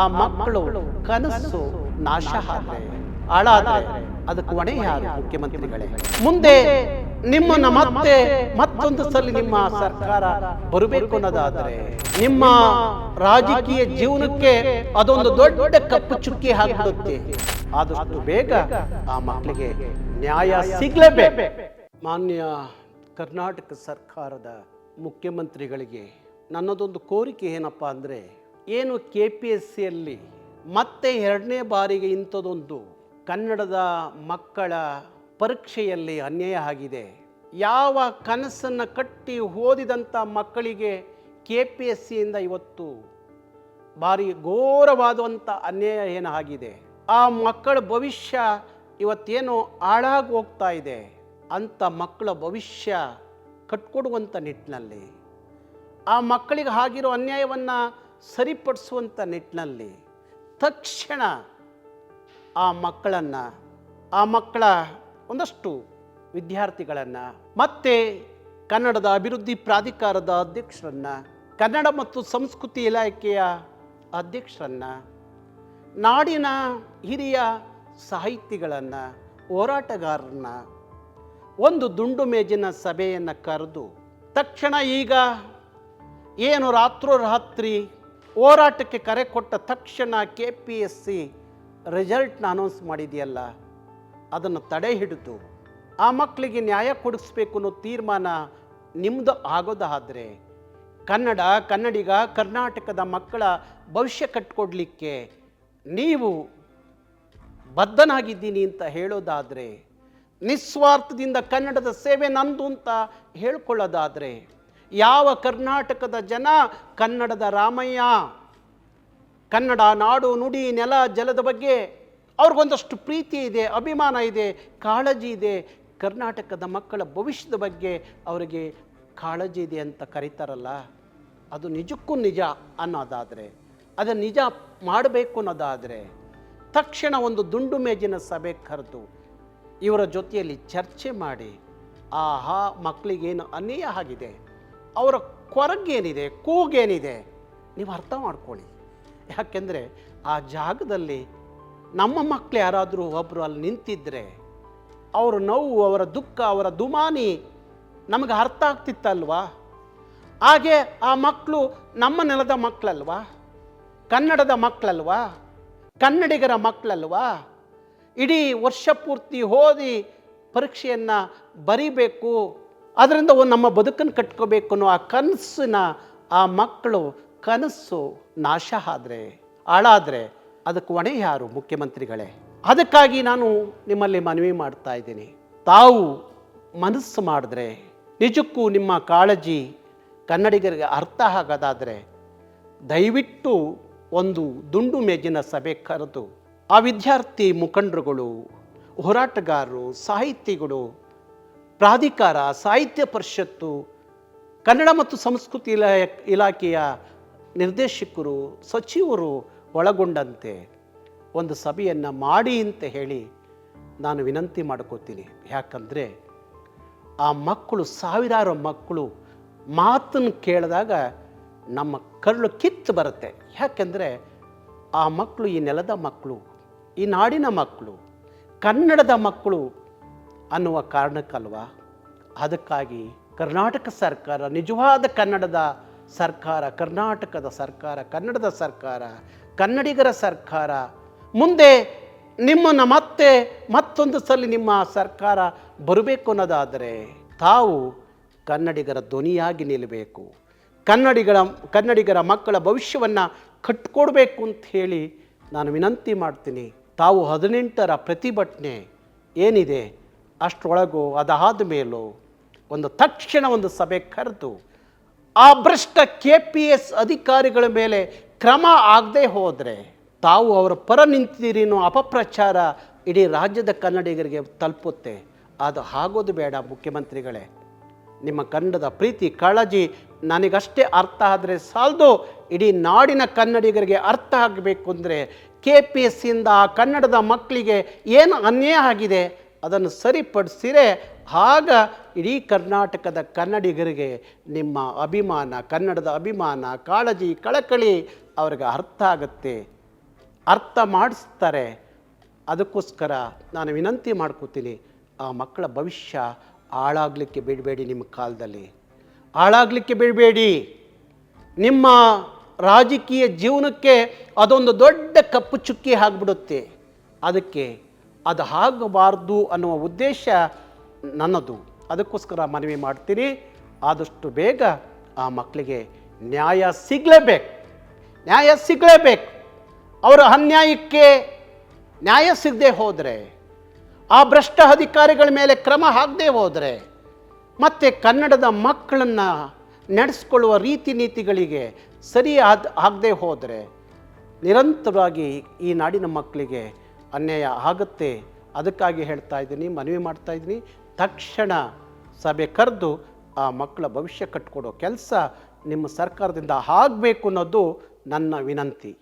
ಆ ಮಕ್ಕಳು, ಕನಸು ನಾಶ ಆದ್ರೆ ಹಾಳಾದ್ರೆ ಅದಕ್ಕೆ ಹೊಣೆ ಯಾರು ಮುಖ್ಯಮಂತ್ರಿಗಳೇ. ಮುಂದೆ ನಿಮ್ಮನ್ನ ಮತ್ತೆ ಮತ್ತೊಂದು ಸಲ ನಿಮ್ಮ ಸರ್ಕಾರ ಬರಬೇಕು ಅನ್ನೋದಾದ್ರೆ ನಿಮ್ಮ ರಾಜಕೀಯ ಜೀವನಕ್ಕೆ ಅದೊಂದು ದೊಡ್ಡ ಕಪ್ಪು ಚುಕ್ಕಿ ಹಾಕಿಡುತ್ತೆ ಆದಷ್ಟು ಬೇಗ ಆ ಮಕ್ಕಳಿಗೆ ನ್ಯಾಯ ಸಿಗ್ಲೇಬೇಕು. ಮಾನ್ಯ ಕರ್ನಾಟಕ ಸರ್ಕಾರದ ಮುಖ್ಯಮಂತ್ರಿಗಳಿಗೆ ನನ್ನದೊಂದು ಕೋರಿಕೆ ಏನಪ್ಪಾ ಅಂದರೆ ಏನು ಕೆ ಪಿ ಎಸ್ ಸಿಯಲ್ಲಿ ಮತ್ತೆ ಎರಡನೇ ಬಾರಿಗೆ ಇಂಥದ್ದೊಂದು ಕನ್ನಡದ ಮಕ್ಕಳ ಪರೀಕ್ಷೆಯಲ್ಲಿ ಅನ್ಯಾಯ ಆಗಿದೆ. ಯಾವ ಕನಸನ್ನು ಕಟ್ಟಿ ಓದಿದಂಥ ಮಕ್ಕಳಿಗೆ ಕೆ ಪಿ ಎಸ್ ಸಿಯಿಂದ ಇವತ್ತು ಭಾರಿ ಘೋರವಾದಂಥ ಅನ್ಯಾಯ ಏನು ಆಗಿದೆ. ಆ ಮಕ್ಕಳ ಭವಿಷ್ಯ ಇವತ್ತೇನೋ ಹಾಳಾಗಿ ಹೋಗ್ತಾ ಇದೆ ಅಂಥ ಮಕ್ಕಳ ಭವಿಷ್ಯ ಕಟ್ಕೊಡುವಂಥ ನಿಟ್ಟಿನಲ್ಲಿ. ಆ ಮಕ್ಕಳಿಗೆ ಆಗಿರೋ ಅನ್ಯಾಯವನ್ನು ಸರಿಪಡಿಸುವಂಥ ನಿಟ್ಟಿನಲ್ಲಿ ತಕ್ಷಣ ಆ ಮಕ್ಕಳನ್ನು, ಆ ಮಕ್ಕಳ ಒಂದಷ್ಟು ವಿದ್ಯಾರ್ಥಿಗಳನ್ನು, ಮತ್ತೆ ಕನ್ನಡದ ಅಭಿವೃದ್ಧಿ ಪ್ರಾಧಿಕಾರದ ಅಧ್ಯಕ್ಷರನ್ನು, ಕನ್ನಡ ಮತ್ತು ಸಂಸ್ಕೃತಿ ಇಲಾಖೆಯ ಅಧ್ಯಕ್ಷರನ್ನು, ನಾಡಿನ ಹಿರಿಯ ಸಾಹಿತಿಗಳನ್ನು ಹೋರಾಟಗಾರರನ್ನ ಒಂದು ದುಂಡು ಮೇಜಿನ ಸಭೆಯನ್ನು ಕರೆದು ತಕ್ಷಣ ಈಗ ಏನು ರಾತ್ರೋರಾತ್ರಿ ಹೋರಾಟಕ್ಕೆ ಕರೆ ಕೊಟ್ಟ ತಕ್ಷಣ ಕೆ ಪಿ ಎಸ್ ಸಿ ರಿಸಲ್ಟ್ನ ಅನೌನ್ಸ್ ಮಾಡಿದೆಯಲ್ಲ, ಅದನ್ನು ತಡೆ ಹಿಡಿದು ಆ ಮಕ್ಕಳಿಗೆ ನ್ಯಾಯ ಕೊಡಿಸ್ಬೇಕು ಅನ್ನೋ ತೀರ್ಮಾನ ನಿಮ್ಮದು ಆಗೋದಾದರೆ ಕನ್ನಡ, ಕನ್ನಡಿಗ, ಕರ್ನಾಟಕದ ಮಕ್ಕಳ ಭವಿಷ್ಯ ಕಟ್ಕೊಡ್ಲಿಕ್ಕೆ ನೀವು ಬದ್ಧನಾಗಿದ್ದೀನಿ ಅಂತ ಹೇಳೋದಾದರೆ, ನಿಸ್ವಾರ್ಥದಿಂದ ಕನ್ನಡದ ಸೇವೆ ನಂದು ಅಂತ ಹೇಳ್ಕೊಳ್ಳೋದಾದರೆ ಯಾವ ಕರ್ನಾಟಕದ ಜನ? ಕನ್ನಡದ ರಾಮಯ್ಯ. ಕನ್ನಡ ನಾಡು ನುಡಿ ನೆಲ ಜಲದ ಬಗ್ಗೆ ಅವ್ರಿಗೊಂದಷ್ಟು ಪ್ರೀತಿ ಇದೆ, ಅಭಿಮಾನ ಇದೆ, ಕಾಳಜಿ ಇದೆ. ಕರ್ನಾಟಕದ ಮಕ್ಕಳ ಭವಿಷ್ಯದ ಬಗ್ಗೆ ಅವರಿಗೆ ಕಾಳಜಿ ಇದೆ ಅಂತ ಕರೀತಾರಲ್ಲ, ಅದು ನಿಜಕ್ಕೂ ನಿಜ ಅನ್ನೋದಾದರೆ ಅದನ್ನು ನಿಜ ಮಾಡಬೇಕು ಅನ್ನೋದಾದರೆ, ತಕ್ಷಣ ಒಂದು ದುಂಡು ಮೇಜಿನ ಸಭೆ ಕರೆದು ಇವರ ಜೊತೆಯಲ್ಲಿ ಚರ್ಚೆ ಮಾಡಿ, ಆಹಾ ಮಕ್ಕಳಿಗೇನು ಅನ್ಯಾಯ ಆಗಿದೆ? ಅವರ ಕೊರಗೇನಿದೆ, ಕೂಗೇನಿದೆ, ನೀವು ಅರ್ಥ ಮಾಡ್ಕೊಳ್ಳಿ. ಯಾಕೆಂದರೆ ಆ ಜಾಗದಲ್ಲಿ ನಮ್ಮ ಮಕ್ಕಳು ಯಾರಾದರೂ ಒಬ್ಬರು ಅಲ್ಲಿ ನಿಂತಿದ್ದರೆ ಅವರ ನೋವು, ಅವರ ದುಃಖ, ಅವರ ದುಮಾನಿ ನಮಗೆ ಅರ್ಥ ಆಗ್ತಿತ್ತಲ್ವಾ? ಹಾಗೆ ಆ ಮಕ್ಕಳು ನಮ್ಮ ನೆಲದ ಮಕ್ಕಳಲ್ವಾ ಕನ್ನಡದ ಮಕ್ಕಳಲ್ವಾ ಕನ್ನಡಿಗರ ಮಕ್ಕಳಲ್ವಾ ಇಡೀ ವರ್ಷ ಪೂರ್ತಿ ಓದಿ ಪರೀಕ್ಷೆಯನ್ನು ಬರಿಬೇಕು. ಅದರಿಂದ ನಮ್ಮ ಬದುಕನ್ನು ಕಟ್ಕೋಬೇಕು ಅನ್ನೋ ಆ ಕನಸಿನ ಆ ಮಕ್ಕಳು, ಕನಸು ನಾಶ ಆದರೆ, ಹಾಳಾದರೆ ಅದಕ್ಕೆ ಹೊಣೆ ಯಾರು ಮುಖ್ಯಮಂತ್ರಿಗಳೇ? ಅದಕ್ಕಾಗಿ ನಾನು ನಿಮ್ಮಲ್ಲಿ ಮನವಿ ಮಾಡ್ತಾ ಇದ್ದೀನಿ. ತಾವು ಮನಸ್ಸು ಮಾಡಿದ್ರೆ, ನಿಜಕ್ಕೂ ನಿಮ್ಮ ಕಾಳಜಿ ಕನ್ನಡಿಗರಿಗೆ ಅರ್ಥ ಆಗೋದಾದರೆ, ದಯವಿಟ್ಟು ಒಂದು ದುಂಡು ಮೇಜಿನ ಸಭೆ ಕರೆದು ಆ ವಿದ್ಯಾರ್ಥಿ ಮುಖಂಡರುಗಳು, ಹೋರಾಟಗಾರರು, ಸಾಹಿತಿಗಳು ಪ್ರಾಧಿಕಾರ, ಸಾಹಿತ್ಯ ಪರಿಷತ್ತು, ಕನ್ನಡ ಮತ್ತು ಸಂಸ್ಕೃತಿ ಇಲಾ, ಇಲಾಖೆಯ ನಿರ್ದೇಶಕರು, ಸಚಿವರು ಒಳಗೊಂಡಂತೆ ಒಂದು ಸಭೆಯನ್ನು ಮಾಡಿ ಅಂತ ಹೇಳಿ ನಾನು ವಿನಂತಿ ಮಾಡ್ಕೋತೀನಿ. ಯಾಕಂದರೆ ಆ ಮಕ್ಕಳು, ಸಾವಿರಾರು ಮಕ್ಕಳು ಮಾತನ್ನು ಕೇಳಿದಾಗ ನಮ್ಮ ಕರುಳು ಕಿತ್ತು ಬರುತ್ತೆ. ಯಾಕೆಂದರೆ ಆ ಮಕ್ಕಳು, ಈ ನೆಲದ ಮಕ್ಕಳು, ಈ ನಾಡಿನ ಮಕ್ಕಳು, ಕನ್ನಡದ ಮಕ್ಕಳು ಅನ್ನುವ ಕಾರಣಕ್ಕಲ್ವ? ಅದಕ್ಕಾಗಿ ಕರ್ನಾಟಕ ಸರ್ಕಾರ, ನಿಜವಾದ ಕನ್ನಡದ ಸರ್ಕಾರ, ಕರ್ನಾಟಕದ ಸರ್ಕಾರ, ಕನ್ನಡದ ಸರ್ಕಾರ, ಕನ್ನಡಿಗರ ಸರ್ಕಾರ, ಮುಂದೆ ನಿಮ್ಮನ್ನು ಮತ್ತೆ ಮತ್ತೊಂದು ಸಲ ನಿಮ್ಮ ಸರ್ಕಾರ ಬರಬೇಕು ಅನ್ನೋದಾದರೆ ತಾವು ಕನ್ನಡಿಗರ ಧ್ವನಿಯಾಗಿ ನಿಲ್ಲಬೇಕು. ಕನ್ನಡಿಗರ ಕನ್ನಡಿಗರ ಮಕ್ಕಳ ಭವಿಷ್ಯವನ್ನು ಕಟ್ಕೊಡ್ಬೇಕು ಅಂತ ಹೇಳಿ ನಾನು ವಿನಂತಿ ಮಾಡ್ತೀನಿ. ತಾವು ಹದಿನೆಂಟರ ಪ್ರತಿಭಟನೆ ಏನಿದೆ? ಅಷ್ಟರೊಳಗು ಅದಾದ ಮೇಲೂ ಒಂದು ತಕ್ಷಣ ಒಂದು ಸಭೆ ಕರೆದು ಆ ಭ್ರಷ್ಟ ಕೆ ಪಿ ಎಸ್ ಅಧಿಕಾರಿಗಳ ಮೇಲೆ ಕ್ರಮ ಆಗದೆ ಹೋದರೆ ತಾವು ಅವರ ಪರ ನಿಂತಿದ್ದೀರಿ ಅನ್ನೋ ಅಪಪ್ರಚಾರ ಇಡೀ ರಾಜ್ಯದ ಕನ್ನಡಿಗರಿಗೆ ತಲುಪುತ್ತೆ. ಅದು ಆಗೋದು ಬೇಡ ಮುಖ್ಯಮಂತ್ರಿಗಳೇ. ನಿಮ್ಮ ಕನ್ನಡದ ಪ್ರೀತಿ, ಕಾಳಜಿ ನನಗಷ್ಟೇ ಅರ್ಥ ಆದರೆ ಸಾಲದು. ಇಡೀ ನಾಡಿನ ಕನ್ನಡಿಗರಿಗೆ ಅರ್ಥ ಆಗಬೇಕು ಅಂದರೆ ಕೆ ಪಿ ಎಸ್ ಸಿಯಿಂದ ಆ ಕನ್ನಡದ ಮಕ್ಕಳಿಗೆ ಏನು ಅನ್ಯಾಯ ಆಗಿದೆ? ಅದನ್ನು ಸರಿಪಡಿಸಿರೇ ಆಗ ಇಡೀ ಕರ್ನಾಟಕದ ಕನ್ನಡಿಗರಿಗೆ ನಿಮ್ಮ ಅಭಿಮಾನ, ಕನ್ನಡದ ಅಭಿಮಾನ, ಕಾಳಜಿ, ಕಳಕಳಿ ಅವ್ರಿಗೆ ಅರ್ಥ ಆಗುತ್ತೆ. ಅರ್ಥ ಮಾಡಿಸ್ತಾರೆ. ಅದಕ್ಕೋಸ್ಕರ ನಾನು ವಿನಂತಿ ಮಾಡ್ಕೋತೀನಿ, ಆ ಮಕ್ಕಳ ಭವಿಷ್ಯ ಹಾಳಾಗಲಿಕ್ಕೆ ಬಿಡಬೇಡಿ ನಿಮ್ಮ ಕಾಲದಲ್ಲಿ. ಹಾಳಾಗಲಿಕ್ಕೆ ಬಿಡಬೇಡಿ. ನಿಮ್ಮ ರಾಜಕೀಯ ಜೀವನಕ್ಕೆ ಅದೊಂದು ದೊಡ್ಡ ಕಪ್ಪು ಚುಕ್ಕಿ ಆಗಿಬಿಡುತ್ತೆ. ಅದಕ್ಕೆ ಅದು ಆಗಬಾರ್ದು ಅನ್ನುವ ಉದ್ದೇಶ ನನ್ನದು. ಅದಕ್ಕೋಸ್ಕರ ಮನವಿ ಮಾಡ್ತೀನಿ. ಆದಷ್ಟು ಬೇಗ ಆ ಮಕ್ಕಳಿಗೆ ನ್ಯಾಯ ಸಿಗಲೇಬೇಕು. ನ್ಯಾಯ ಸಿಗಲೇಬೇಕು. ಅವರ ಅನ್ಯಾಯಕ್ಕೆ ನ್ಯಾಯ ಸಿಗದೆ ಹೋದರೆ, ಆ ಭ್ರಷ್ಟ ಅಧಿಕಾರಿಗಳ ಮೇಲೆ ಕ್ರಮ ಆಗದೆ ಹೋದರೆ, ಮತ್ತು ಕನ್ನಡದ ಮಕ್ಕಳನ್ನು ನಡೆಸ್ಕೊಳ್ಳುವ ರೀತಿ ನೀತಿಗಳಿಗೆ ಸರಿ ಆದ ಆಗದೆ ಹೋದರೆ, ನಿರಂತರವಾಗಿ ಈ ನಾಡಿನ ಮಕ್ಕಳಿಗೆ ಅನ್ಯಾಯ ಆಗುತ್ತೆ. ಅದಕ್ಕಾಗಿ ಹೇಳ್ತಾ ಇದ್ದೀನಿ, ಮನವಿ ಮಾಡ್ತಾ ಇದ್ದೀನಿ. ತಕ್ಷಣ ಸಭೆ ಕರೆದು ಆ ಮಕ್ಕಳ ಭವಿಷ್ಯ ಕಟ್ಕೊಡೋ ಕೆಲಸ ನಿಮ್ಮ ಸರ್ಕಾರದಿಂದ ಆಗಬೇಕು ಅನ್ನೋದು ನನ್ನ ವಿನಂತಿ.